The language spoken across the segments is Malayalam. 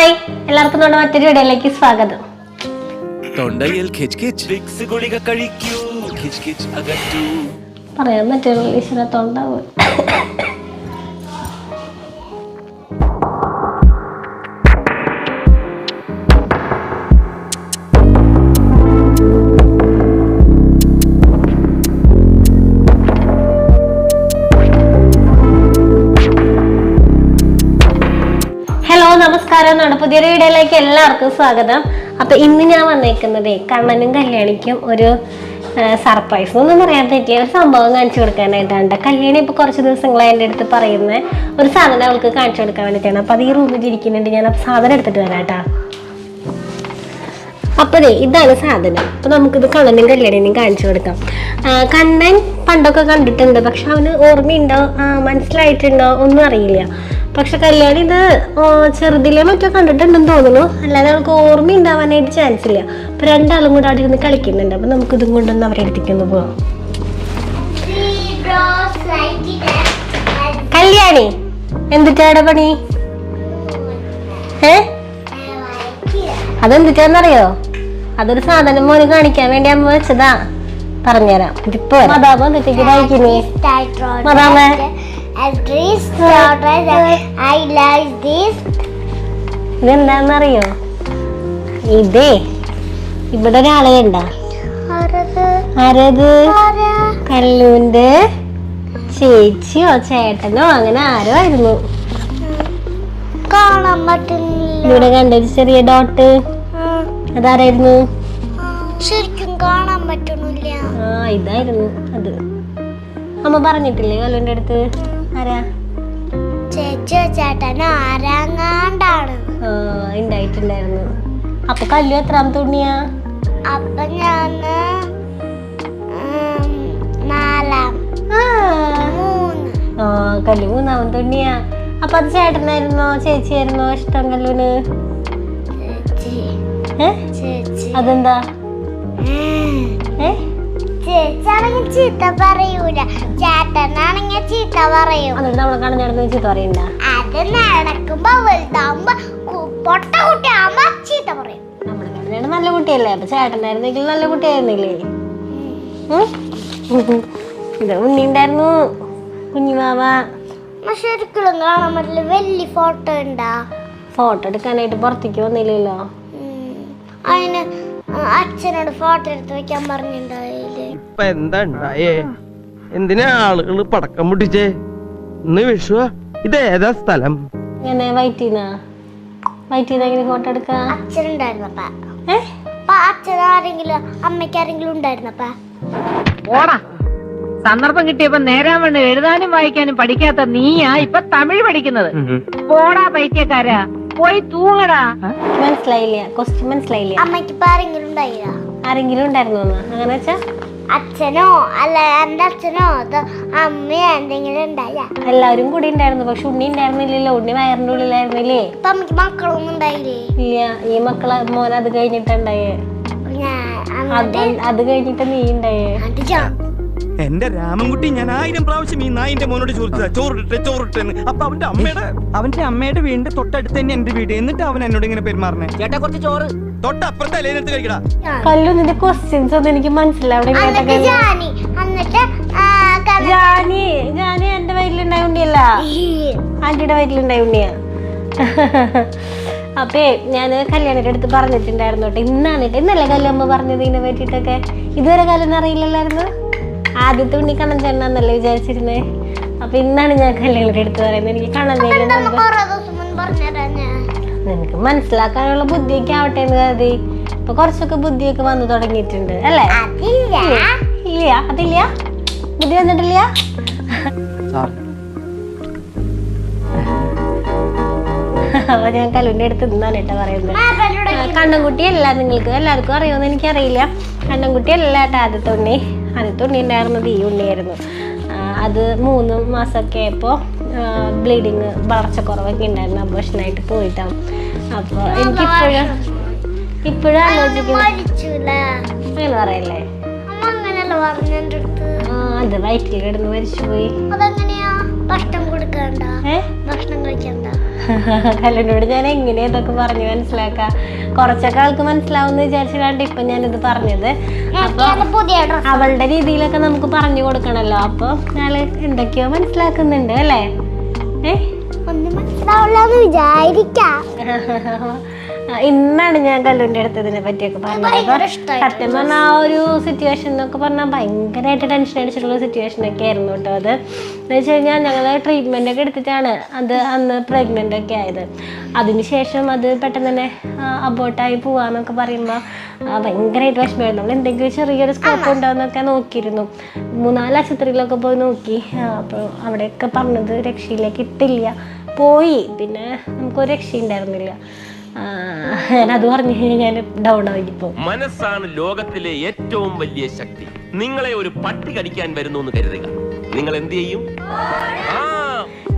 ഹായ്. എല്ലാവർക്കും നമ്മുടെ മറ്റൊരു വീഡിയോയിലേക്ക് സ്വാഗതം. തൊണ്ടയിൽ ഗുളിക കഴിക്കൂ. പറയാൻ പറ്റുള്ളൂ ഈശ്വരത്തോണ്ടാവും ഹലോ നമസ്കാരം പുതിയ വീഡിയോയിലേക്ക് എല്ലാവർക്കും സ്വാഗതം. അപ്പൊ ഇന്ന് ഞാൻ വന്നേക്കുന്നത് കണ്ണനും കല്യാണിക്കും ഒരു സർപ്രൈസ് ഒന്നും പറയാൻ പറ്റിയ ഒരു സംഭവം കാണിച്ചു കൊടുക്കാനായിട്ടാണ് കല്യാണി ഇപ്പൊ കുറച്ച് ദിവസങ്ങളായി എന്റെ അടുത്ത് പറയുന്ന ഒരു സാധനം അവൾക്ക് കാണിച്ചു കൊടുക്കാൻ വേണ്ടിയിട്ടാണ്. അപ്പൊ അത് ഈ റൂമിൽ ഇരിക്കുന്നുണ്ട്. ഞാൻ സാധനം എടുത്തിട്ട് വരാം കേട്ടാ അപ്പതേ ഇതാണ് സാധനം. അപ്പൊ നമുക്കിത് കണ്ണനും കല്യാണിനും കാണിച്ചു കൊടുക്കാം. കണ്ണൻ പണ്ടൊക്കെ കണ്ടിട്ടുണ്ട്. പക്ഷെ അവന് ഓർമ്മയുണ്ടോ? മനസ്സിലായിട്ടുണ്ടോ? ഒന്നും അറിയില്ല. പക്ഷെ കല്യാണി ഇത് ചെറുതിലെ മറ്റോ കണ്ടിട്ടുണ്ടെന്ന് തോന്നുന്നു. അല്ലാതെ അവൾക്ക് ഓർമ്മ ഉണ്ടാവാനായിട്ട് ചാൻസ് ഇല്ല. അപ്പൊ രണ്ടാളും കൂടെ അവിടെ ഇരുന്ന് കളിക്കുന്നുണ്ട്. അപ്പൊ നമുക്ക് ഇതും കൊണ്ടൊന്ന് അവരെ അടുത്തേക്കൊന്ന് പോവാം. കല്യാണി എന്തിട്ടാടെ പണി? ഏ? അതെന്തിട്ടാന്നറിയോ? അതൊരു സാധനം മോന് കാണിക്കാൻ വേണ്ടി അമ്മ വെച്ചതാ. പറഞ്ഞുതരാം. ഇതിപ്പോ മതാമ എന്തിട്ടേക്ക് വായിക്കുന്നേ മതാമേ. ഇതെന്താന്നറിയോ? ഇതേ. ഇവിടെ ഒരാളെ ഉണ്ട ആരത്? കല്ലൂന്റെ ചേച്ചിയോ ചേട്ടനോ അങ്ങനെ ആരോ ആയിരുന്നു. കാണാൻ പറ്റുന്നില്ല. ഇവിടെ കണ്ടൊരു ചെറിയ ഡോട്ട്. അതാരായിരുന്നു? ശരിക്കും കാണാൻ പറ്റുന്നില്ല ആ ഇതായിരുന്നു അത്. അമ്മ പറഞ്ഞിട്ടില്ലേ കല്ലുവിന്റെ അടുത്ത്? ആരാ? ചേച്ചി ചേട്ടൻ ആരാങ്ങാണ്ടാണ്. ആ ഉണ്ടായിട്ടുണ്ടായിരുന്നു അപ്പൊ കല്ലു എത്രാമത്തെ ഉണ്ണിയാ? അപ്പൊ ഞാൻ നാലാം. ആ. കല്ലു മൂന്നാമത്തെ ഉണ്ണിയാ. അപ്പൊ അത് ചേട്ടനായിരുന്നോ? ചേച്ചിയായിരുന്നോ? ഇഷ്ടം കല്ലുവിന് അതെന്താ? ചീത്ത പറയൂല. ചേട്ടനാണെങ്കിൽ ചീത്ത പറയും. എന്നിട്ട് നമ്മളെ കാണാൻ ചേട്ടൻ ചീത്ത പറയണ്ട? അത് നടക്കുമ്പോ വലുതാവുമ്പോ കു- പൊട്ട കുട്ടിയാവുമ്പോ ചീത്ത പറയും. നമ്മളെ നല്ല കുട്ടിയല്ലേ? അപ്പൊ ചേട്ടനായിരുന്നെങ്കിൽ നല്ല കുട്ടിയായിരുന്നില്ലേ? ഇത് ഉണ്ണി ഉണ്ടായിരുന്നു കുഞ്ഞുമാവ അമ്മ ശരിക്കും കാണാൻ പറ്റില്ല. വലിയ ഫോട്ടോ ഉണ്ടാ? ഫോട്ടോ എടുക്കാനായിട്ട് പുറത്തേക്ക് വന്നില്ലല്ലോ. അതിന് അച്ഛനോട് ഫോട്ടോ എടുത്ത് വെക്കാൻ പറഞ്ഞിട്ടുണ്ടായില്ലേ? ഇപ്പൊ എന്താ ഉണ്ടായേ? എന്തിനാ ആളുകൾ പടക്കം പൊട്ടിച്ചേ ഇന്ന് വിഷു ഇത് ഏതാ സ്ഥലം? ഇങ്ങനെ വയറ്റിന്നാ വയറ്റിന്ന് എങ്ങനെ ഫോട്ടോ എടുക്കാ? അച്ഛനുണ്ടായിരുന്നപ്പ. ഏ? അച്ഛൻ ആരെങ്കിലും അമ്മയ്ക്ക് ആരെങ്കിലും ഉണ്ടായിരുന്നപ്പ? പോടാ സന്ദർഭം കിട്ടിയപ്പോ നേരാൻ വേണ്ടി എഴുതാനും വായിക്കാനും പഠിക്കാത്ത നീയാ ഇപ്പൊ തമിഴ് പഠിക്കുന്നത്. പോടാ പൈത്യക്കാരാ. പോയി തൂങ്ങടാ. മനസ്സിലായില്ല. ക്വസ്റ്റ്യൻ മനസ്സിലായില്ല. അമ്മയ്ക്ക് ഇപ്പൊ ആരെങ്കിലും ഉണ്ടായില്ല? ആരെങ്കിലും ഉണ്ടായിരുന്നോ അങ്ങനെ വെച്ചാ? അച്ഛനോ? അല്ല എന്റെ അച്ഛനോ? അമ്മയോ എന്തെങ്കിലും ഉണ്ടായ എല്ലാവരും കൂടി ഉണ്ടായിരുന്നു. പക്ഷെ ഉണ്ണി ഉണ്ടായിരുന്നില്ലല്ലോ. ഉണ്ണി വയറിന്റെ ഉള്ളിലായിരുന്നില്ലേ? ഇപ്പൊ അമ്മയ്ക്ക് മക്കളൊന്നും ഉണ്ടായില്ലേ? ഇല്ല. ഈ മക്കളെ മോൻ അത് കഴിഞ്ഞിട്ടുണ്ടായേ അത് കഴിഞ്ഞിട്ട് നീ ഉണ്ടായേ. എന്റെ രാമൻകുട്ടി ഞാൻ ആയിരം പ്രാവശ്യം ഈ നായിന്റെ മോനോട് ചോദിച്ചതാ. ചോറിട്ടെ ചോറിട്ടെന്ന്. അപ്പൊ അവന്റെ അമ്മയുടെ അവന്റെ അമ്മയുടെ വീടിന്റെ തൊട്ടടുത്ത് തന്നെ എന്റെ വീട്. എന്നിട്ട് അവൻ എന്നോട് ഇങ്ങനെ പെരുമാറണേ ചേട്ടാ കുറച്ച് ചോറ്. തൊട്ടപ്പുറത്തെ അലേനെടുത്ത് കഴിക്കടാ. കല്ലു നിന്റെ ക്വസ്റ്റ്യൻസ് ഒന്നും എനിക്ക് ജാനി. ജാനി ജാനി എന്റെ വയറ്റിലുണ്ടായ ഉണ്ണിയല്ല? ആന്റിയുടെ വയറ്റിലുണ്ടായ ഉണ്ണിയാ? അപ്പേ ഞാൻ കല്യാണിന്റെ അടുത്ത് പറഞ്ഞിട്ടുണ്ടായിരുന്നു കേട്ടോ. ഇന്നാണ് കേട്ടോ. ഇന്നല്ലേ കല്യാമ്മ പറഞ്ഞത് ഇതിനെ പറ്റിയിട്ടൊക്കെ? ഇതുവരെ കല്യാണം അറിയില്ലല്ലായിരുന്നു? ആദ്യത്തെ ഉണ്ണി കണ്ണൻ ചേട്ടനാന്നല്ലേ വിചാരിച്ചിരുന്നേ? അപ്പൊ ഇന്നാണ് ഞാൻ കല്യാണിന്റെ അടുത്ത് പറയുന്നത്. എനിക്ക് കണ്ണൻ ചേട്ടൻ നിനക്ക് മനസ്സിലാക്കാനുള്ള ബുദ്ധിയൊക്കെ ആവട്ടെ എന്ന് കരുതി. ഇപ്പൊ കുറച്ചൊക്കെ ബുദ്ധിയൊക്കെ വന്നു തുടങ്ങിയിട്ടുണ്ട് അല്ലേ? അതില്ല. ഇല്ല അതില്ല? ബുദ്ധി വന്നിട്ടില്ല? അപ്പൊ ഞാൻ കല്ലുവിന്റെ അടുത്ത് നിന്നാണ് കേട്ടോ പറയുന്നത്. കണ്ണൻകുട്ടി അല്ല നിങ്ങൾക്ക് എല്ലാവർക്കും അറിയുമെന്ന് എനിക്കറിയില്ല. കണ്ണൻകുട്ടി അല്ല കേട്ടോ ആദ്യത്തെ ഉണ്ണി. ആദ്യത്തെ ഉണ്ണി ഉണ്ടായിരുന്നത് ഈ ഉണ്ണിയായിരുന്നു. അത് മൂന്ന് മാസമൊക്കെ ആയപ്പോൾ ബ്ലീഡിങ് വളർച്ചക്കുറവൊക്കെ ഉണ്ടായിരുന്നു. അബോഷനായിട്ട് പോയിട്ടാണ് അപ്പോൾ എനിക്കിപ്പോഴും ഇപ്പോഴും അങ്ങനെ പറയല്ലേ? അത് വയറ്റിൽ കിടന്ന് മരിച്ചുപോയി. ഭക്ഷണം കൊടുക്കണ്ട. ഭക്ഷണം കഴിക്കണ്ട കല്ലുനോട് ഞാൻ എങ്ങനെ ഇതൊക്കെ പറഞ്ഞു മനസ്സിലാക്ക? കുറച്ചൊക്കെ ആൾക്ക് മനസ്സിലാവുമെന്ന് വിചാരിച്ചിട്ടാണ് ഇപ്പൊ ഞാനിത് പറഞ്ഞത്. അപ്പൊ അവളുടെ രീതിയിലൊക്കെ നമുക്ക് പറഞ്ഞു കൊടുക്കണല്ലോ. അപ്പൊ ഞാൻ എന്തൊക്കെയോ മനസ്സിലാക്കുന്നുണ്ട് അല്ലേ? ഏ? ഒന്നും മനസ്സിലാവില്ലെന്ന് വിചാരിക്കാം. ഇന്നാണ് ഞാൻ കല്ലുവിന്റെ അടുത്ത് ഇതിനെ പറ്റിയൊക്കെ പറഞ്ഞത്. സത്യം പറഞ്ഞാൽ ആ ഒരു സിറ്റുവേഷൻ എന്നൊക്കെ പറഞ്ഞാൽ ഭയങ്കരമായിട്ട് ടെൻഷൻ അടിച്ചിട്ടുള്ള സിറ്റുവേഷൻ ഒക്കെ ആയിരുന്നു കേട്ടോ അത്. എന്ന് വെച്ച് കഴിഞ്ഞാൽ ഞങ്ങൾ ട്രീറ്റ്മെന്റ് ഒക്കെ എടുത്തിട്ടാണ് അത് അന്ന് പ്രഗ്നന്റ് ഒക്കെ ആയത്. അതിനുശേഷം അത് പെട്ടെന്ന് തന്നെ അബോട്ടായി പോവാന്നൊക്കെ പറയുമ്പോൾ ഭയങ്കരമായിട്ട് വിഷമമായിരുന്നു. നമ്മൾ എന്തെങ്കിലും ചെറിയൊരു സ്കോപ്പ് ഉണ്ടോയെന്നൊക്കെ നോക്കിയിരുന്നു. മൂന്നാൽ ആശുപത്രിയിലൊക്കെ പോയി നോക്കി. അപ്പോൾ അവിടെയൊക്കെ പറഞ്ഞത് രക്ഷയിലേക്ക് ഇട്ടില്ല. പോയി. പിന്നെ നമുക്കൊരു രക്ഷയുണ്ടായിരുന്നില്ല. ആ, ഞാനത് പറഞ്ഞു ഞാൻ ഡൗൺ ആയിപ്പോ. മനസ്സാണ് ലോകത്തിലെ ഏറ്റവും വലിയ ശക്തി. നിങ്ങളെ ഒരു പട്ടി കടിക്കാൻ വരുന്നു എന്ന് കരുതുക. നിങ്ങൾ എന്ത് ചെയ്യും? ആ.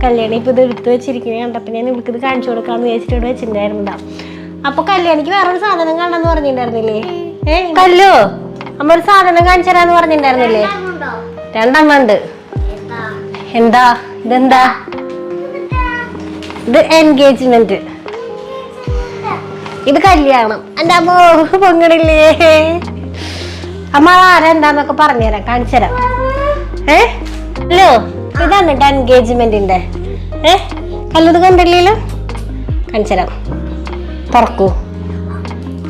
കല്യാണി ഇപ്പൊ ഇത് എടുത്തു വെച്ചിരിക്കുന്നത് കണ്ടപ്പോ ഞാൻ ഇവൾക്ക് ഇത് കാണിച്ചു കൊടുക്കാന്ന് വിചാരിച്ചിട്ട് ഇവിടെ വെച്ചിട്ടുണ്ടായിരുന്നതാ. അപ്പൊ കല്യാണിക്ക് വേറൊരു സാധനം കാണാന്ന് പറഞ്ഞിട്ടുണ്ടായിരുന്നില്ലേ? ഏ? കല്ലോ അമ്മ ഒരു സാധനം കാണിച്ചു തരാന്ന് പറഞ്ഞിട്ടുണ്ടായിരുന്നില്ലേ? ഉണ്ടോ രണ്ടെണ്ണം ഉണ്ട് എന്താ? എന്താ? ഇതെന്താ? ഇത് എൻഗേജ്മെന്റ് ഇത് കല്യാണം. എന്റെ അമ്മോ പൊങ്ങണില്ലേ? അമ്മ ആരെന്താന്നൊക്കെ പറഞ്ഞുതരാം കാണിച്ചുതരാം. ഏ? ഹലോ ഇതാണ് കേട്ടോ എൻഗേജ്മെന്റിന്റെ ഏ? കല്ലത് കണ്ടില്ലല്ലോ കാണിച്ചുതരാം. തുറക്കൂ.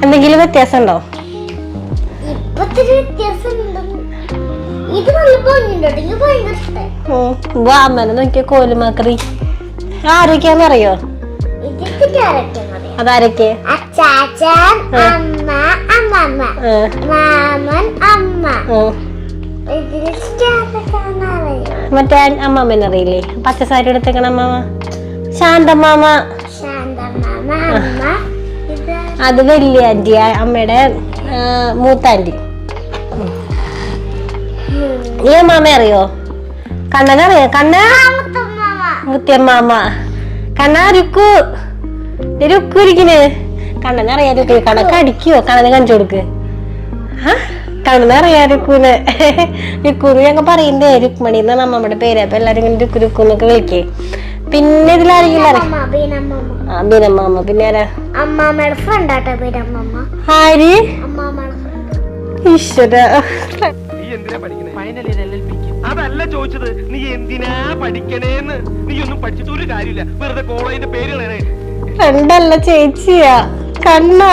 എന്തെങ്കിലും വ്യത്യാസം ഉണ്ടോ അമ്മനെ നോക്കിയ കോലുമാക്കറി ആരൊക്കെയാന്നറിയോ അതാരൊക്കെ? അച്ചാച്ചൻ അമ്മ അമ്മമ്മ. മാമൻ അമ്മ. മറ്റേ അമ്മാമ്മനെ അറിയില്ലേ പച്ചസാരി എടുത്തേക്കണ അമ്മാമ ശാന്തമ്മാമ അത് വലിയ ആന്റി അമ്മയുടെ ആ, നീ അമ്മാമ അറിയോ? കണ്ണനറിയോ? കണ്ണ മുത്തിയമ്മാമ കണ്ണ രുക്കു ദേ രുക്കു ഇരിക്കണ് കണ്ണനറിയാ രുക്കു കണക്ക് അടിക്കുവോ? കണ്ണനെ കാണിച്ചു കൊടുക്ക്. കണ്ണനറിയാ രുക്കുന്ന് രുക്കുന്ന് ഞങ്ങൾ പറയണ്ടേ രുക്മണി എന്നാണ് അമ്മമ്മയുടെ പേര്. അപ്പൊ എല്ലാരും ഇങ്ങനെ രുക്കു രുക്കു എന്നൊക്കെ വിളിക്കേ. പിന്നെ ഇതിലാരെങ്കിലും ആ ബീനമ്മാമ്മ പിന്നെ ആരാ? അമ്മാമ്മയുടെ ഫ്രണ്ട് ആട്ടോ ബീനമ്മമ്മ ആര്? ഈശ്വര. അതല്ല ചോദിച്ചത്. നീ എന്തിനാ പഠിക്കണേന്ന്? നീ ഒന്നും പഠിച്ചിട്ട് ഒരു കാര്യമില്ല. വെറുതെ കോളേജിന്റെ പേര് കളയണേ ഫ്രണ്ടല്ല ചേച്ചിയാ. കണ്ണാ.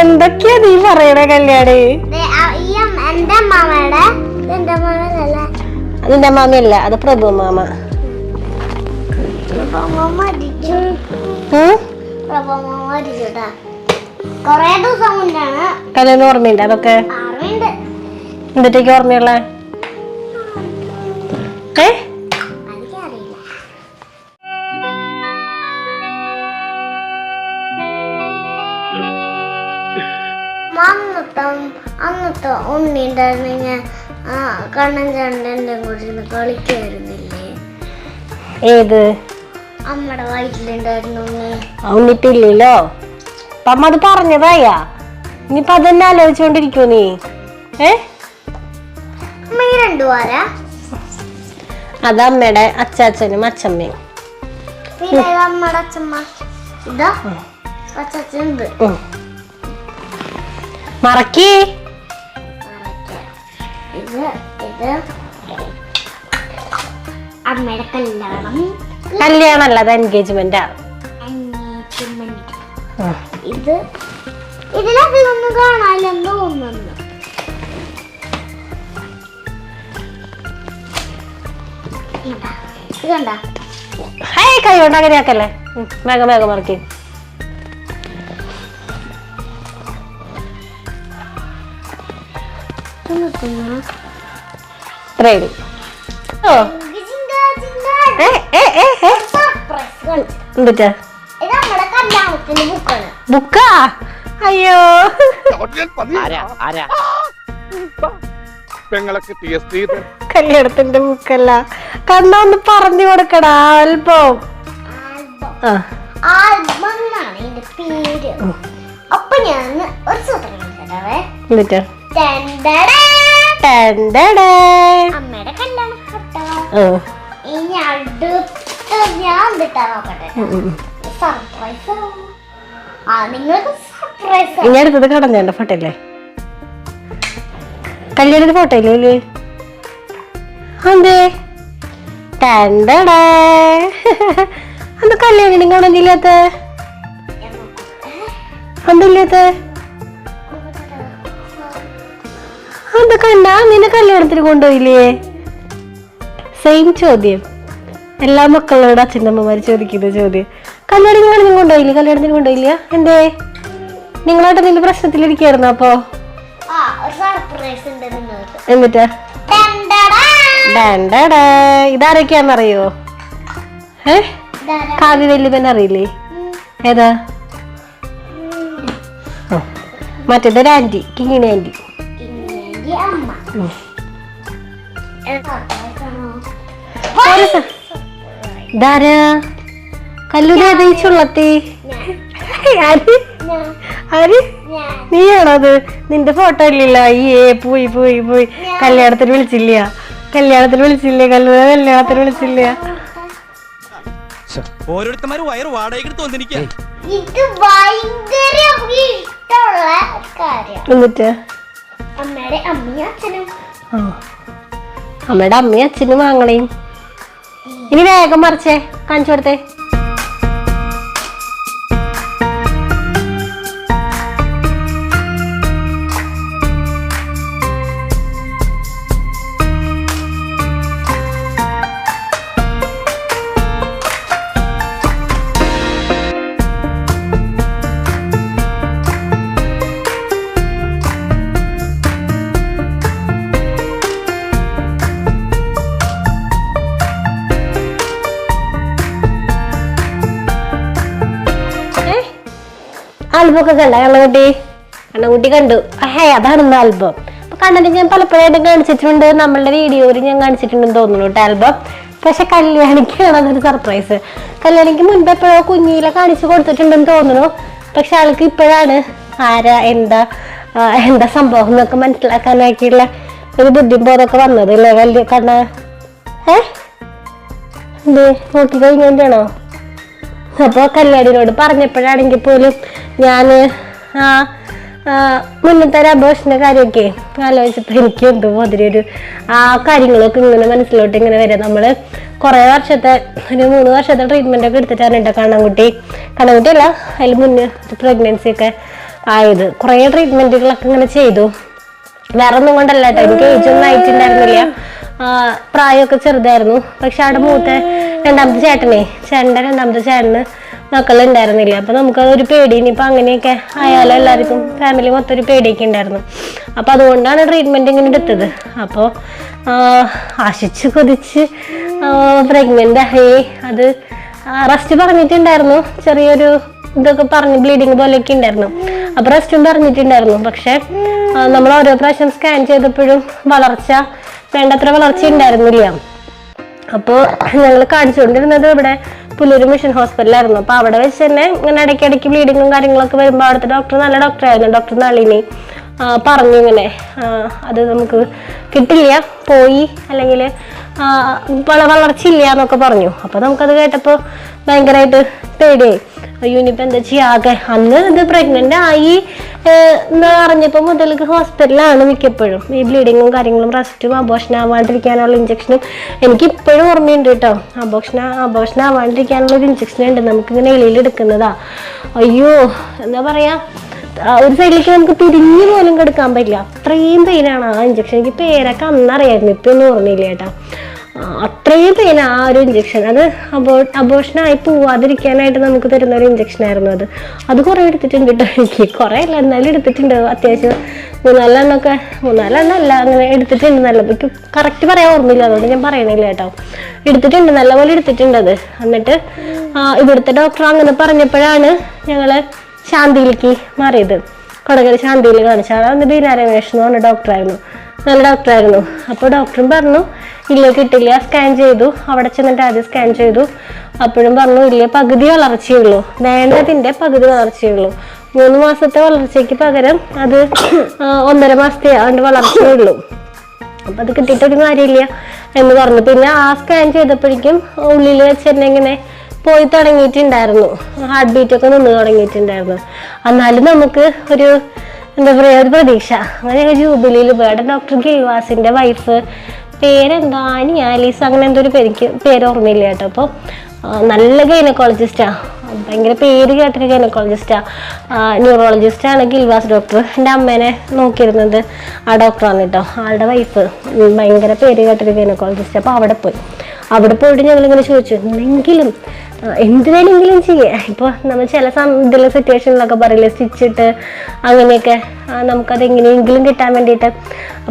എന്തൊക്കെയാ നീ പറയണേ കല്യാണി? എന്റെ അതിന്റെ മാമയല്ല അത് പ്രഭു മാമ കല്യാണം ഓർമ്മയുണ്ട് അതൊക്കെ? എന്തൊക്കെയാ ഓർമ്മയുള്ള? ഏ? ഉണ്ണി ഉണ്ടായിരുന്നെങ്കിൽ ആ കണ്ണൻ ചണ്ടന്റെ കൂടെ ഇരുന്ന് കളിക്കായിരുന്നില്ലേ ഏത്? അമ്മയുടെ വയറ്റിലുണ്ടായിരുന്നു ഉണ്ണി. ആ ഉണ്ണിപ്പില്ലല്ലോ അപ്പൊ അമ്മ അത് പറഞ്ഞതായാ? ഇനിയിപ്പൊ അതന്നെ ആലോചിച്ചോണ്ടിരിക്കോ നീ? ഏ? അമ്മ ഈ രണ്ടു വാരാ അത് അമ്മയുടെ അച്ചാച്ചനും അച്ഛമ്മയും. പിന്നെ ഇത് അമ്മയുടെ അച്ഛമ്മ? ഇതാ. അച്ഛനുണ്ട് ഉം. മറക്കി? ഇത് അമ്മയുടെ കല്യാണം കല്യാണല്ല അത് എൻഗേജ്മെന്റാ. ഇത് ഇതിലൊന്നും കാണാനെന്ന് തോന്നുന്നു കൈ കൊണ്ട് അങ്ങനെ ആക്കല്ലേ വേഗം വേഗം മറക്കി. ബുക്കാണ് ബുക്കാ? അയ്യോ. കല്യാണത്തിന്റെ ബുക്കല്ല. കണ്ണ ഒന്ന് പറഞ്ഞു കൊടുക്കടാ അല്പം ആൽബം. ആ. ആൽബം എന്നാണ് ഇതിന്റെ പേര്. അപ്പൊ ഞാൻ ഒരു സൂത്രം എന്നിട്ട്. അമ്മയുടെ കല്യാണം ഇനി അടുത്ത ഞാൻ നോക്കട്ടെ. സർപ്രൈസ് ആ. നിങ്ങൾക്ക് സർപ്രൈസ് ഇനി അടുത്തത് കടഞ്ഞ ഫോട്ടോ അല്ലേ? കല്യാണത്തിന്റെ ഫോട്ടോ ഇല്ലേ? അതെ. ടണ്ടടേ അന്ന് കല്യാണം കാണുന്നില്ലാത്ത എന്തില്ലാത്ത അത് കണ്ട? നിന്നെ കല്യാണത്തിന് കൊണ്ടുപോയില്ലേ? സെയിം ചോദ്യം. എല്ലാ മക്കളോട് അച്ഛനമ്മമാര് ചോദിക്കുന്ന ചോദ്യം. കല്യാണത്തിന് നിങ്ങൾ കൊണ്ടുപോയില്ലേ? കല്യാണത്തിന് കൊണ്ടുപോയില്ല? എന്തേ? നിങ്ങളായിട്ട് നിന്റെ പ്രശ്നത്തിലിരിക്കായിരുന്നു അപ്പോ? ഉണ്ട് എന്നിട്ട്. ഇതാരൊക്കെയാന്നറിയോ? ഏ? കാവ്യ വല്യപ്പൻ അറിയില്ലേ? ഏതാ. മറ്റേതൊരു ആന്റി കിങ്ങിണി ആന്റി ഇതാരാ? കല്ലൂരി അതയിച്ചുള്ളത്തി ആര്? നീയാണോ അത്? നിന്റെ ഫോട്ടോ ഇല്ലല്ല. അയ്യേ പോയി പോയി പോയി. കല്യാണത്തിന് വിളിച്ചില്ല. കല്യാണത്തിന് വിളിച്ചില്ല. കല്ലൂര കല്യാണത്തിന് വിളിച്ചില്ല. ഓരോരുത്തന്മാര് വയറ് വാടകയ്ക്ക് എന്നിട്ട്? അമ്മയുടെ അമ്മയും അച്ഛനും. അമ്മയുടെ അമ്മയും അച്ഛനും വാങ്ങണേയും ഇനി വേഗം മറിച്ചേ കാണിച്ചു കൊടുത്തേ. ഒക്കെ കണ്ട കണ്ണകുട്ടി കണ്ണകുട്ടി കണ്ടു. ഹേ അതാണ് ആൽബം അപ്പൊ കണ്ടിട്ട് ഞാൻ പലപ്പോഴായിട്ട് കാണിച്ചിട്ടുണ്ട്. നമ്മളുടെ വീഡിയോയിൽ ഞാൻ കാണിച്ചിട്ടുണ്ടെന്ന് തോന്നുന്നു കേട്ടോ ആൽബം പക്ഷെ കല്യാണിക്കാണ് അതൊരു സർപ്രൈസ് കല്യാണിക്ക് മുൻപ് എപ്പോഴോ കുഞ്ഞിയിലെ കാണിച്ചു കൊടുത്തിട്ടുണ്ടെന്ന് തോന്നുന്നു. പക്ഷെ ആൾക്ക് ഇപ്പോഴാണ് ആരാ എന്താ എന്താ സംഭവം എന്നൊക്കെ മനസ്സിലാക്കാനായിട്ടുള്ള ഒരു ബുദ്ധിബോധമൊക്കെ വന്നത് അല്ലേ? വലിയ കണ്ണ ഏ? നോക്കി കഴിഞ്ഞാണോ അപ്പോൾ കല്യാണിനോട് പറഞ്ഞപ്പോഴാണെങ്കിൽ പോലും ഞാൻ ആ മുന്നത്തെ ഒരു അബോഷന്റെ കാര്യമൊക്കെ ആലോചിച്ചപ്പോൾ എനിക്ക് എന്തോ മാതിരി ഒരു ആ കാര്യങ്ങളൊക്കെ ഇങ്ങനെ മനസ്സിലോട്ട് ഇങ്ങനെ വരിക നമ്മൾ കുറേ വർഷത്തെ ഒരു മൂന്ന് വർഷത്തെ ട്രീറ്റ്മെന്റ് ഒക്കെ എടുത്തിട്ടാണ് എന്റെ കണ്ണൻകുട്ടി. കണ്ണൻകുട്ടി അല്ല അതിൽ മുന്നേ പ്രഗ്നൻസി ഒക്കെ ആയത്. കുറേ ട്രീറ്റ്മെന്റുകളൊക്കെ ഇങ്ങനെ ചെയ്തു. വേറെ ഒന്നും കൊണ്ടല്ല കേട്ടോ. എനിക്ക് ഏജ് ഒന്നും ആയിട്ടുണ്ടായിരുന്നില്ല. പ്രായമൊക്കെ ചെറുതായിരുന്നു. പക്ഷെ അവിടെ മൂത്ത രണ്ടാമത്തെ ചേട്ടനെ ചേട്ടന്റെ രണ്ടാമത്തെ ചേട്ടന് മക്കളുണ്ടായിരുന്നില്ല? അപ്പൊ നമുക്ക് ഒരു പേടി. ഇനിയിപ്പോൾ അങ്ങനെയൊക്കെ ആയാലും എല്ലാവർക്കും ഫാമിലി മൊത്തം ഒരു പേടിയൊക്കെ ഉണ്ടായിരുന്നു. അപ്പൊ അതുകൊണ്ടാണ് ട്രീറ്റ്മെന്റ് ഇങ്ങനെ എടുത്തത്. അപ്പോൾ ആശിച്ച് കൊതിച്ച് പ്രഗ്നന്റ് ആയി. അത് റെസ്റ്റ് പറഞ്ഞിട്ടുണ്ടായിരുന്നു. ചെറിയൊരു ഇതൊക്കെ പറഞ്ഞ് ബ്ലീഡിങ് പോലെയൊക്കെ ഉണ്ടായിരുന്നു. അപ്പൊ റെസ്റ്റും പറഞ്ഞിട്ടുണ്ടായിരുന്നു. പക്ഷെ നമ്മൾ ഓരോ പ്രാവശ്യം സ്കാൻ ചെയ്തപ്പോഴും വളർച്ച വേണ്ടത്ര വളർച്ച ഉണ്ടായിരുന്നില്ല. അപ്പോൾ ഞങ്ങൾ കാണിച്ചുകൊണ്ടിരുന്നത് ഇവിടെ പുല്ലൂർ മിഷൻ ഹോസ്പിറ്റലായിരുന്നു. അപ്പോൾ അവിടെ വെച്ച് തന്നെ ഇങ്ങനെ ഇടയ്ക്കിടയ്ക്ക് ബ്ലീഡിങ്ങും കാര്യങ്ങളൊക്കെ വരുമ്പോൾ അവിടുത്തെ ഡോക്ടർ നല്ല ഡോക്ടറായിരുന്നു ഡോക്ടർ നളിനി പറഞ്ഞു ഇങ്ങനെ അത് നമുക്ക് കിട്ടില്ല. പോയി അല്ലെങ്കിൽ വളർച്ചയില്ല എന്നൊക്കെ പറഞ്ഞു. അപ്പോൾ നമുക്കത് കേട്ടപ്പോൾ ഭയങ്കരമായിട്ട് പേടിയായി. അയ്യോ ഇനിയിപ്പോൾ എന്താ ചെയ്യാകെ അന്ന് ഇത് പ്രഗ്നന്റ് ആയി എന്ന് അറിഞ്ഞപ്പോൾ മുതലേക്ക് ഹോസ്പിറ്റലാണ് മിക്കപ്പോഴും. ഈ ബ്ലീഡിങ്ങും കാര്യങ്ങളും റെസ്റ്റും അബോഷൻ ആവാണ്ടിരിക്കാനുള്ള ഇഞ്ചക്ഷനും എനിക്ക് ഇപ്പോഴും ഓർമ്മയുണ്ട് കേട്ടോ. അബോഷൻ അബോഷൻ ആവാണ്ടിരിക്കാനുള്ള ഒരു ഇഞ്ചക്ഷൻ ഉണ്ട്. നമുക്കിങ്ങനെ എളിയിൽ എടുക്കുന്നതാ. അയ്യോ എന്താ പറയാ? ഒരു സൈഡിലേക്ക് നമുക്ക് തിരിഞ്ഞു പോലും കിടക്കാൻ പറ്റില്ല. അത്രയും പെയിനാണ് ആ ഇഞ്ചക്ഷൻ എനിക്ക് പേരൊക്കെ അന്നറിയായിരുന്നു. ഇപ്പൊ ഒന്നും ഓർമ്മയില്ല കേട്ടോ. അത്രയും പെയിൻ ആ ഒരു ഇഞ്ചക്ഷൻ അത് അബോ അബോഷനായി പോവാതിരിക്കാനായിട്ട് നമുക്ക് തരുന്ന ഒരു ഇഞ്ചക്ഷൻ ആയിരുന്നു അത്. അത് കുറേ എടുത്തിട്ടുണ്ട് കേട്ടോ എനിക്ക്. കുറേ അല്ല എന്നാലും എടുത്തിട്ടുണ്ട്. അത്യാവശ്യം മൂന്നാലെണ്ണൊക്കെ മൂന്നാലെണ്ണല്ല അങ്ങനെ എടുത്തിട്ടുണ്ട് നല്ല എനിക്ക് കറക്റ്റ് പറയാൻ ഓർമ്മയില്ല. അതുകൊണ്ട് ഞാൻ പറയണില്ല കേട്ടോ. എടുത്തിട്ടുണ്ട്. നല്ലപോലെ എടുത്തിട്ടുണ്ട് അത്. എന്നിട്ട് ഇവിടുത്തെ ഡോക്ടർ അങ്ങനെ പറഞ്ഞപ്പോഴാണ് ഞങ്ങൾ ശാന്തിയിലേക്ക് മാറിയത്. കൊടകര ശാന്തിയിൽ കാണിച്ചു. അന്ന് ബീന രമേഷ് എന്ന് പറഞ്ഞ ഡോക്ടറായിരുന്നു നല്ല ഡോക്ടറായിരുന്നു അപ്പോൾ ഡോക്ടറും പറഞ്ഞു ഇല്ല കിട്ടില്ല. സ്കാൻ ചെയ്തു. അവിടെ ചെന്നിട്ട് ആദ്യം സ്കാൻ ചെയ്തു. അപ്പോഴും പറഞ്ഞു ഇല്ല പകുതി വളർച്ചയുള്ളൂ. വേണ്ടതിന്റെ പകുതി വളർച്ചയുള്ളൂ. മൂന്ന് മാസത്തെ വളർച്ചയ്ക്ക് പകരം അത് ഒന്നര മാസത്തെ അതിന്റെ വളർച്ചയുള്ളൂ. അപ്പം അത് കിട്ടിയിട്ടൊരു കാര്യമില്ല എന്ന് പറഞ്ഞു. പിന്നെ ആ സ്കാൻ ചെയ്തപ്പോഴേക്കും ഉള്ളിൽ വെച്ച് ഇങ്ങനെ പോയി തുടങ്ങിയിട്ടുണ്ടായിരുന്നു ഹാർട്ട് ബീറ്റ് ഒക്കെ നിന്ന് തുടങ്ങിയിട്ടുണ്ടായിരുന്നു. എന്നാലും നമുക്ക് ഒരു എന്താ പറയുക ഒരു പ്രതീക്ഷ. അങ്ങനെ ജൂബിലിയിൽ പോയി ഡോക്ടർ ഗിൽവാസിന്റെ വൈഫ് പേരെന്താ? ആനി ആലീസ് അങ്ങനെ എന്തോ ഒരു പേരിക്ക് പേര് ഓർമ്മയില്ല കേട്ടോ അപ്പോൾ നല്ല ഗൈനക്കോളജിസ്റ്റാണ് ഭയങ്കര പേര് കേട്ടൊരു ഗൈനക്കോളജിസ്റ്റാണ് ന്യൂറോളജിസ്റ്റാണ് ഗിൽവാസ് ഡോക്ടർ എന്റെ അമ്മേനെ നോക്കിയിരുന്നത് ആ ഡോക്ടറാണ് കേട്ടോ. ആളുടെ വൈഫ് ഭയങ്കര പേര് കേട്ടൊരു ഗൈനക്കോളജിസ്റ്റ് അപ്പോൾ അവിടെ പോയി. അവിടെ പോയിട്ട് ഞങ്ങളിങ്ങനെ ചോദിച്ചു എന്തെങ്കിലും എന്ത് വേണമെങ്കിലും ചെയ്യാം. ഇപ്പോൾ നമ്മൾ ചില ഇതിലെ സിറ്റുവേഷനിലൊക്കെ പറയില്ലേ സ്റ്റിച്ചിട്ട് അങ്ങനെയൊക്കെ. നമുക്കത് എങ്ങനെയെങ്കിലും കിട്ടാൻ വേണ്ടിയിട്ട്.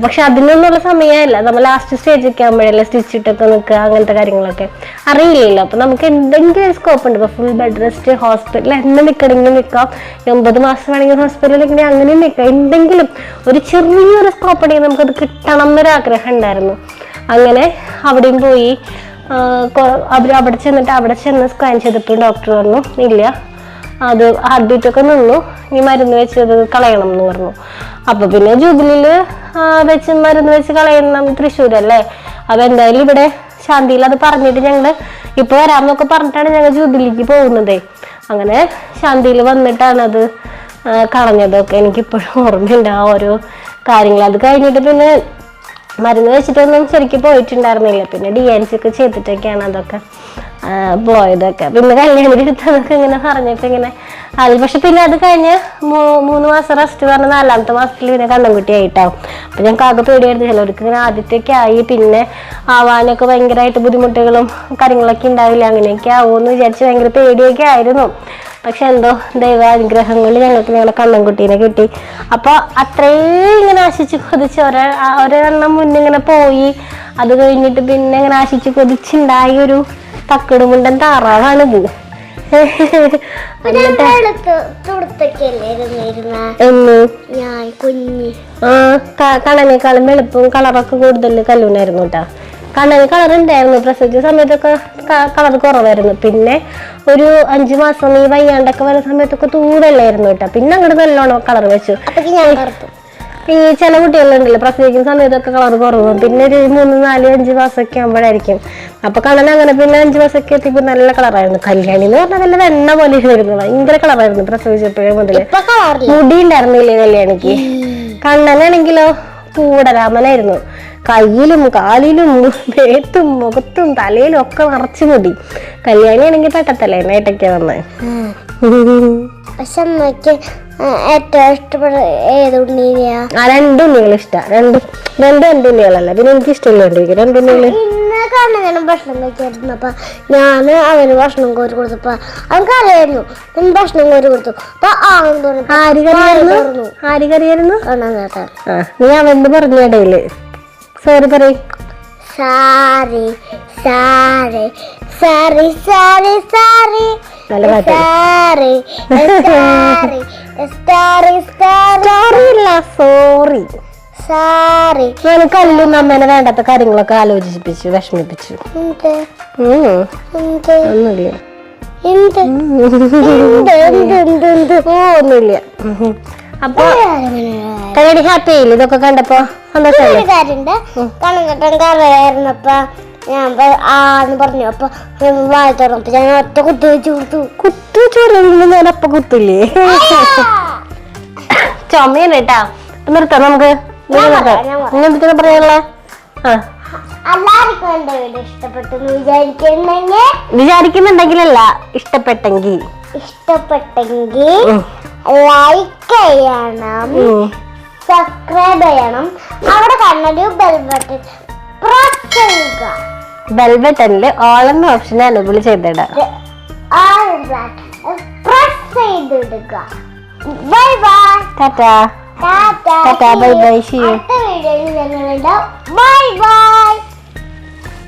പക്ഷെ അതിനൊന്നുള്ള സമയമല്ല നമ്മൾ ലാസ്റ്റ് സ്റ്റേജൊക്കെ ആകുമ്പോഴല്ലേ സ്റ്റിച്ചിട്ടൊക്കെ നിൽക്കുക അങ്ങനത്തെ കാര്യങ്ങളൊക്കെ. അറിയില്ലല്ലോ. അപ്പോൾ നമുക്ക് എന്തെങ്കിലും സ്കോപ്പ് ഉണ്ട്. ഇപ്പോൾ ഫുൾ ബെഡ് റെസ്റ്റ് ഹോസ്പിറ്റലിൽ എന്നെ നിൽക്കണമെങ്കിൽ നിൽക്കാം ഒമ്പത് മാസം വേണമെങ്കിൽ ഹോസ്പിറ്റലിൽ ഇങ്ങനെ അങ്ങനെ നിൽക്കാം എന്തെങ്കിലും ഒരു ചെറിയൊരു സ്കോപ്പ് ഉണ്ടെങ്കിൽ നമുക്കത് കിട്ടണം എന്നൊരാഗ്രഹം ഉണ്ടായിരുന്നു. അങ്ങനെ അവിടെയും പോയി. അവർ അവിടെ ചെന്നിട്ട് അവിടെ ചെന്ന് സ്കാൻ ചെയ്തപ്പോൾ ഡോക്ടർ പറഞ്ഞു ഇല്ല അത് ഹാർട്ട് ബീറ്റ് ഒക്കെ നിന്നു. ഈ മരുന്ന് വെച്ച് അത് കളയണം എന്ന് പറഞ്ഞു. അപ്പൊ പിന്നെ ജൂബിലിയിൽ വെച്ച് മരുന്ന് വെച്ച് കളയണം തൃശ്ശൂരല്ലേ? അപ്പൊ എന്തായാലും ഇവിടെ ശാന്തിയിൽ അത് പറഞ്ഞിട്ട് ഞങ്ങൾ ഇപ്പൊ വരാമെന്നൊക്കെ പറഞ്ഞിട്ടാണ് ഞങ്ങൾ ജൂബിലിക്ക് പോകുന്നത്. അങ്ങനെ ശാന്തിയിൽ വന്നിട്ടാണ് അത് ആ, കളഞ്ഞതൊക്കെ എനിക്കിപ്പോഴും ഓർമ്മയുണ്ട് ആ ഓരോ കാര്യങ്ങൾ അത് കഴിഞ്ഞിട്ട് പിന്നെ മരുന്ന് വെച്ചിട്ടൊന്നും ശരിക്കും പോയിട്ടുണ്ടായിരുന്നില്ല. പിന്നെ ഡി എൻ സി ഒക്കെ ചെയ്തിട്ടൊക്കെയാണ് അതൊക്കെ പോയതൊക്കെ. പിന്നെ കല്യാണം എടുത്തതൊക്കെ ഇങ്ങനെ പറഞ്ഞിട്ട് ഇങ്ങനെ അത് പക്ഷെ പിന്നെ അത് കഴിഞ്ഞ് മൂന്ന് മാസം റെസ്റ്റ് പറഞ്ഞ നാലാമത്തെ മാസത്തിൽ പിന്നെ കണ്ണൻകുട്ടി ആയിട്ടാവും. അപ്പൊ ഞങ്ങൾക്ക് ആകെ പേടിയായിരുന്നു. ചിലവർക്ക് ഇങ്ങനെ ആദ്യത്തെയൊക്കെ ആയി. പിന്നെ ആവാനൊക്കെ ഭയങ്കരമായിട്ട് ബുദ്ധിമുട്ടുകളും കാര്യങ്ങളൊക്കെ ഉണ്ടാവില്ല. അങ്ങനെയൊക്കെ ആവുമെന്ന് വിചാരിച്ച് ഭയങ്കര പേടിയൊക്കെ ആയിരുന്നു. പക്ഷെ എന്തോ ദൈവാനുഗ്രഹങ്ങൾ ഞങ്ങൾക്ക് ഞങ്ങളുടെ കണ്ണൻകുട്ടീനെ കിട്ടി. അപ്പോൾ അത്രയും ഇങ്ങനെ ആശിച്ച് കൊതിച്ച് ഒരേ ഒരെണ്ണം മുന്നിങ്ങനെ പോയി. അത് കഴിഞ്ഞിട്ട് പിന്നെ ഇങ്ങനെ ആശിച്ച് കൊതിച്ചുണ്ടായ ഒരു തക്കടുമുണ്ടൻ താറാവാണിത് കണനേക്കാളും വെളുപ്പും കളറൊക്കെ കൂടുതൽ കല്ലൂനായിരുന്നു കേട്ടാ. കണ്ണന് കളർ ഉണ്ടായിരുന്നു. പ്രസവിച്ച സമയത്തൊക്കെ കളർ കുറവായിരുന്നു. പിന്നെ ഒരു അഞ്ചു മാസം ഈ വയ്യാണ്ടൊക്കെ വരുന്ന സമയത്തൊക്കെ തൂവല്ലായിരുന്നു കേട്ടോ. പിന്നെ അങ്ങോട്ട് നല്ലോണം കളർ വെച്ചു. ഈ ചില കുട്ടികളുണ്ടല്ലോ പ്രസവിക്കുന്ന സമയത്തൊക്കെ കളർ കുറവും. പിന്നെ ഒരു മൂന്ന് നാല് അഞ്ച് മാസമൊക്കെ ആകുമ്പോഴായിരിക്കും അപ്പൊ കണ്ണൻ അങ്ങനെ പിന്നെ അഞ്ച് മാസമൊക്കെ എത്തിയപ്പോൾ നല്ല കളറായിരുന്നു കല്യാണി എന്ന് പറഞ്ഞാൽ നല്ല വെണ്ണ പോലെ ആയിരുന്നു. ഭയങ്കര കളറായിരുന്നു പ്രസവിച്ചപ്പോഴേ കളറില്ല മുടി ഉണ്ടായിരുന്നില്ലേ കല്യാണിക്ക്? കണ്ണനാണെങ്കിലോ പൂടരാമനായിരുന്നു കയ്യിലും കാലിലും മേത്തും മുഖത്തും തലയിലും ഒക്കെ നിറച്ചു മുടി. കല്യാണി ആണെങ്കിൽ പെട്ടത്തല്ലേ നേട്ടൊക്കെ വന്ന്. പക്ഷെ അമ്മയ്ക്ക് ഏറ്റവും ഇഷ്ടപ്പെട്ട ഏത് ഉണ്ണീനെയാ? ആ രണ്ട് ഉണ്ണികൾ രണ്ട് രണ്ട് രണ്ട് ഉണ്ണികളല്ല. പിന്നെ എനിക്ക് ഇഷ്ടമില്ല ഉണ്ടെങ്കിൽ രണ്ട് ഇന്ന് ഭക്ഷണം ഞാൻ അവന് ഭക്ഷണം കോരി കൊടുത്തപ്പോ അവൻ കരയായിരുന്നു. ഞാൻ ഭക്ഷണം കോരി കൊടുത്തു. അപ്പൊ ആര് കറിയായിരുന്നു ആര് കറിയായിരുന്നു കാണാൻ നീ അവന്റെ പറഞ്ഞ ഇടയിൽ. സോറി പറയ് സാരി സാരി സാരി സാരി സാരി നല്ല പാട്ട്. സാരി സാരി സാരി സാരി ഇല്ല സോറി സാരി ഞാൻ കല്ലും അമ്മേനെ വേണ്ടാത്ത കാര്യങ്ങളൊക്കെ ആലോചിപ്പിച്ചു വിഷമിപ്പിച്ചു. ഒന്നുമില്ല. ഒന്നുമില്ല. അപ്പൊ കല്യാണി ഹാപ്പി ആയില്ലേ? ഇതൊക്കെ കണ്ടപ്പോ സന്തോഷമല്ലേ കാര്യണ്ട്. കറിയായിരുന്നപ്പ ഞാൻ ആന്ന് പറഞ്ഞു. അപ്പൊ ഞാൻ വായി തുറന്നപ്പോ ഞാൻ ഒറ്റ കുത്തി വെച്ച് കൊടുത്തു. കുത്തു ചൊല്ലുമ്പോ ഞാൻ അപ്പൊ കുത്തില്ലേ? ചുമയാണ് കേട്ടാ. നിർത്താം നമുക്ക്? എന്തൊക്കെ പറയാനുള്ള? ആ. എല്ലാവർക്കും എന്റെ വീഡിയോ ഇഷ്ടപ്പെട്ടു വിചാരിക്കുന്നെങ്കിൽ വിചാരിക്കുന്നുണ്ടെങ്കിലല്ല ഇഷ്ടപ്പെട്ടെങ്കിൽ. ഇഷ്ടപ്പെട്ടെങ്കിൽ. ലൈക്ക് ചെയ്യണം. സബ്സ്ക്രൈബ് ചെയ്യണം. അവിടെ കണ്ണൊരു ബെൽ ബട്ടൺ പ്രസ് ചെയ്യുക. ബെൽ ഓൾ എന്ന ഓപ്ഷൻ എനബിൾ ചെയ്തിടാം press ചെയ്തിടുക. Bye bye tata tata tata bye bye she അടുത്ത വീഡിയോയിൽ ഞങ്ങളുണ്ടാവും ബൈ ബൈ